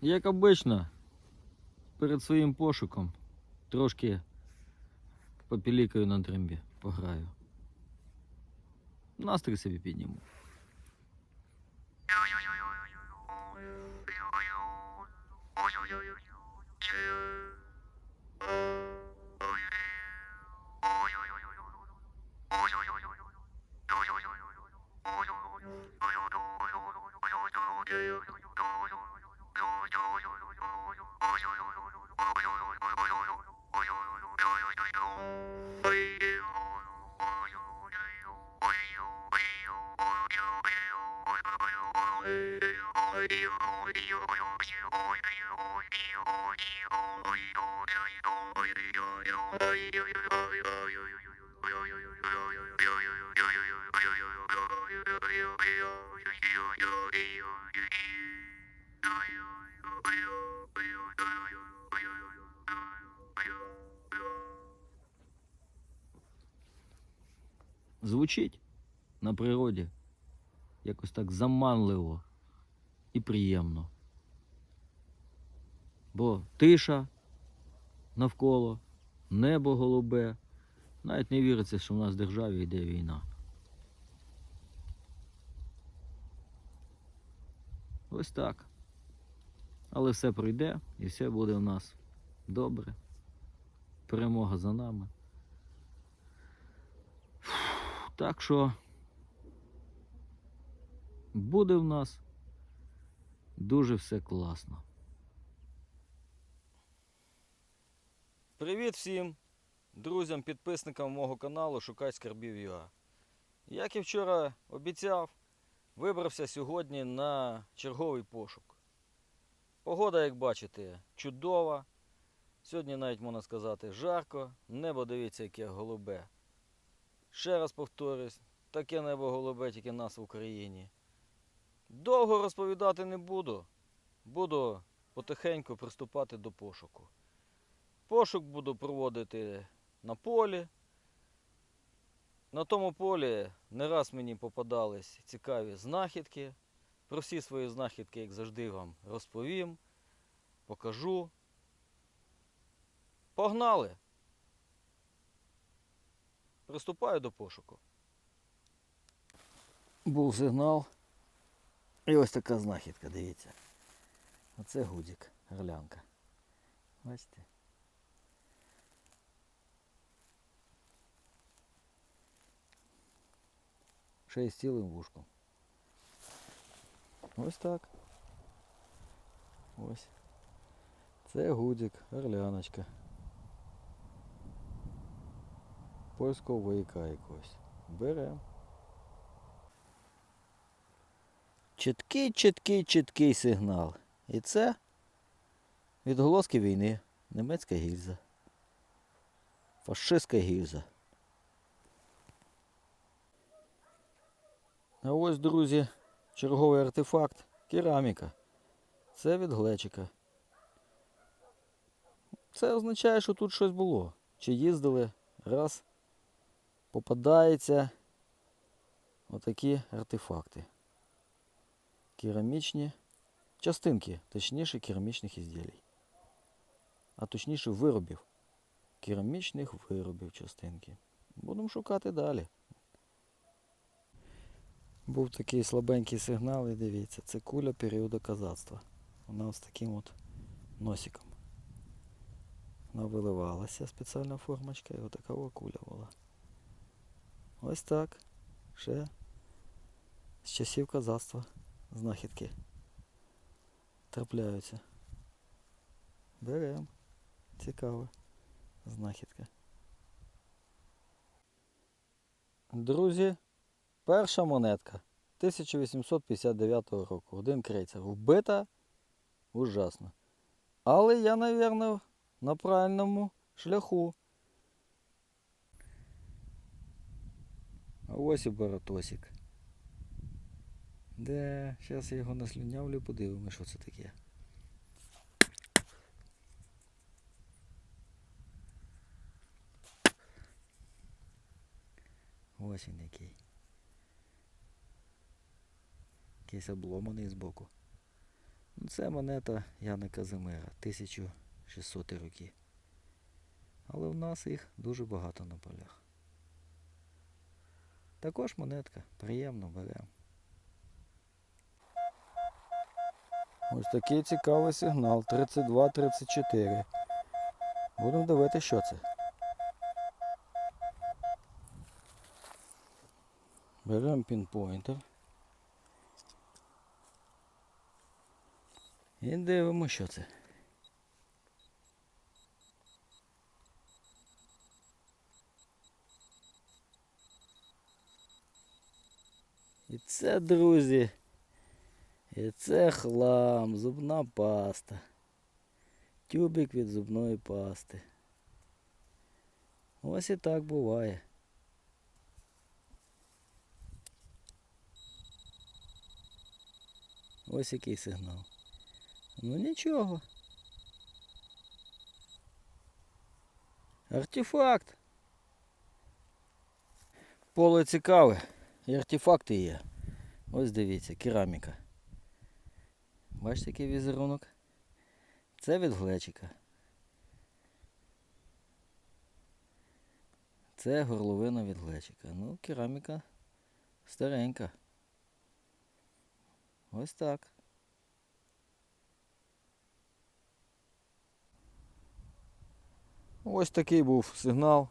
Як обично, перед своїм пошуком трошки попілікаю на дрембі, пограю. Настрій собі підніму. Звучить на природі якось так заманливо і приємно. Бо тиша навколо, небо голубе. Навіть не віриться, що в нас в державі йде війна. Ось так. Але все пройде і все буде у нас добре. Перемога за нами. Так що буде в нас дуже все класно. Привіт всім друзям, підписникам мого каналу Шукай скарбів ЮА. Як і вчора обіцяв, вибрався сьогодні на черговий пошук. Погода, як бачите, чудова. Сьогодні навіть можна сказати жарко. Небо дивіться, яке голубе. Ще раз повторюсь, таке небо голубе тільки нас в Україні. Довго розповідати не буду. Буду потихеньку приступати до пошуку. Пошук буду проводити на полі. На тому полі не раз мені попадались цікаві знахідки. Про всі свої знахідки, як завжди, вам розповім, покажу. Погнали! Приступаю до пошуку. Був сигнал. І ось така знахідка, дивіться. Оце гудзик, горлянка. Бачите? З цілим вушком. Ось так. Ось. Це гудзик, орляночка. Польського вояка якогось. Берем. Чіткий, чіткий, чіткий сигнал. І це відголоски війни. Німецька гільза. Фашистська гільза. А ось, друзі, черговий артефакт. Кераміка. Це від глечика. Це означає, що тут щось було. Чи їздили раз попадається отакі артефакти. Керамічні частинки, точніше керамічних ізділій. А точніше виробів. Керамічних виробів частинки. Будемо шукати далі. Був такий слабенький сигнал, і дивіться, це куля періоду казацтва. Вона з таким от носиком. Вона виливалася спеціальна формочка, і отака куля була. Ось так. Ще з часів казацтва знахідки трапляються. Берем. Цікава знахідка. Друзі, перша монетка 1859 року. Один крейцер. Вбита ужасно. Але я, мабуть, на правильному шляху. А ось і баратосик. Де, зараз я його наслюнявлю, подивимось, що це таке. Ось він який. Якийсь обломаний збоку. Це монета Яна Казимира, 1600 роки. Але в нас їх дуже багато на полях. Також монетка, приємно беремо. Ось такий цікавий сигнал 32-34. Будемо дивитися, що це. Беремо пінпойнтер. І дивимося, що це. І це, друзі, і це хлам, зубна паста. Тюбик від зубної пасти. Ось і так буває. Ось який сигнал. Ну нічого. Артефакт. Поле цікаве. І артефакти є. Ось дивіться, кераміка. Бачите, який візерунок? Це від глечика. Це горловина від глечика. Ну, кераміка старенька. Ось так. Ось такий був сигнал.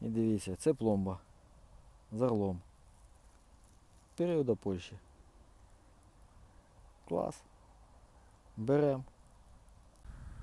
І дивіться, це пломба з орлом. Періода Польщі. Клас. Берем.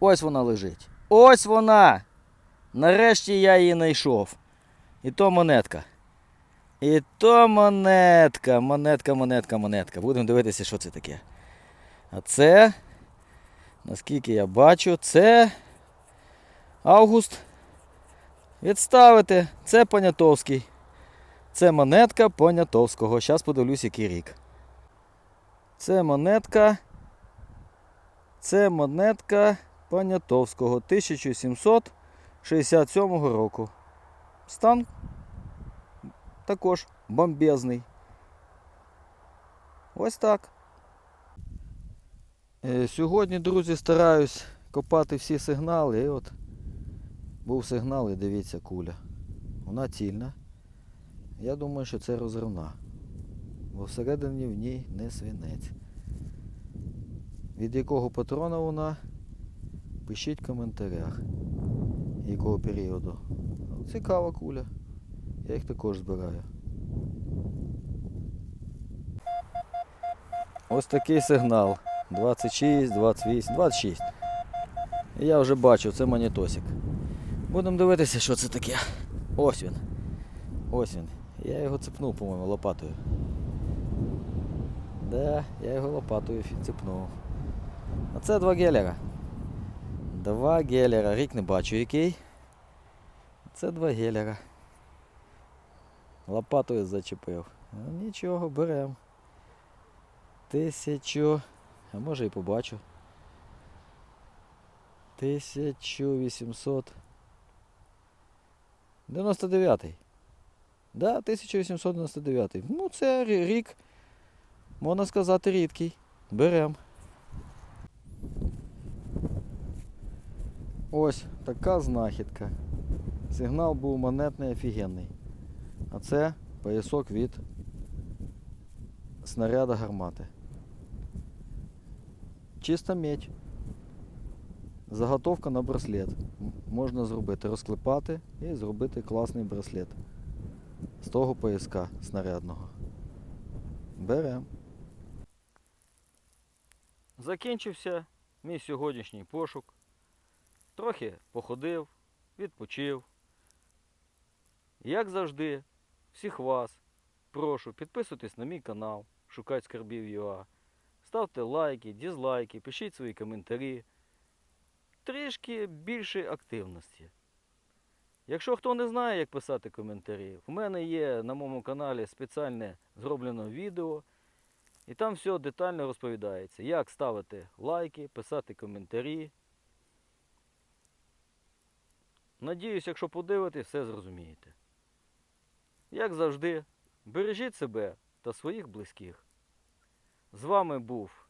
Ось вона лежить. Ось вона! Нарешті я її знайшов. І то монетка. І то монетка. Монетка, монетка, монетка. Будемо дивитися, що це таке. А це, наскільки я бачу, це Август. Відставити. Це Понятовський. Це монетка Понятовського. Зараз подивлюсь, який рік. Це монетка. Це монетка Понятовського 1767 року. Стан також бомбезний. Ось так. Е, Сьогодні, друзі, стараюсь копати всі сигнали. І от був сигнал і дивіться куля. Вона цільна. Я думаю, що це розривна. Бо всередині в ній не свинець. Від якого патрона вона? Пишіть в коментарях. Якого періоду. Цікава куля. Я їх також збираю. Ось такий сигнал. 26, 28, 26. І я вже бачу, це монітосик. Будемо дивитися, що це таке. Ось він. Ось він. Я його цепнув, по-моєму, лопатою. Да, я його лопатою цепнув. А це два гелера. Два гелера. Рік не бачу який. Це два гелера. Лопатою зачепив. Нічого, беремо. Тисячу. А може і побачу. 1899. Да, 1899. Ну, це рік, можна сказати, рідкий. Берем. Ось така знахідка. Сигнал був монетний офігенний. А це поясок від снаряда гармати. Чиста медь. Заготовка на браслет. Можна зробити, розклепати і зробити класний браслет. З того пояска снарядного. Берем. Закінчився мій сьогоднішній пошук. Трохи походив, відпочив. Як завжди, всіх вас прошу підписуйтесь на мій канал, шукать скарбів ЮА. Ставте лайки, дізлайки, пишіть свої коментарі. Трішки більше активності. Якщо хто не знає, як писати коментарі, в мене є на моєму каналі спеціальне зроблено відео, і там все детально розповідається, як ставити лайки, писати коментарі. Надіюсь, якщо подивитесь, все зрозумієте. Як завжди, бережіть себе та своїх близьких. З вами був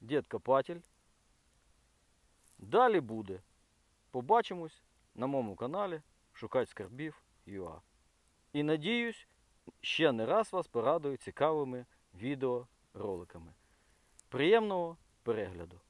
Дід Копатель. Далі буде. Побачимось на моєму каналі Шукать скарбів ЮА. І надіюсь, ще не раз вас порадую цікавими відеороликами. Приємного перегляду!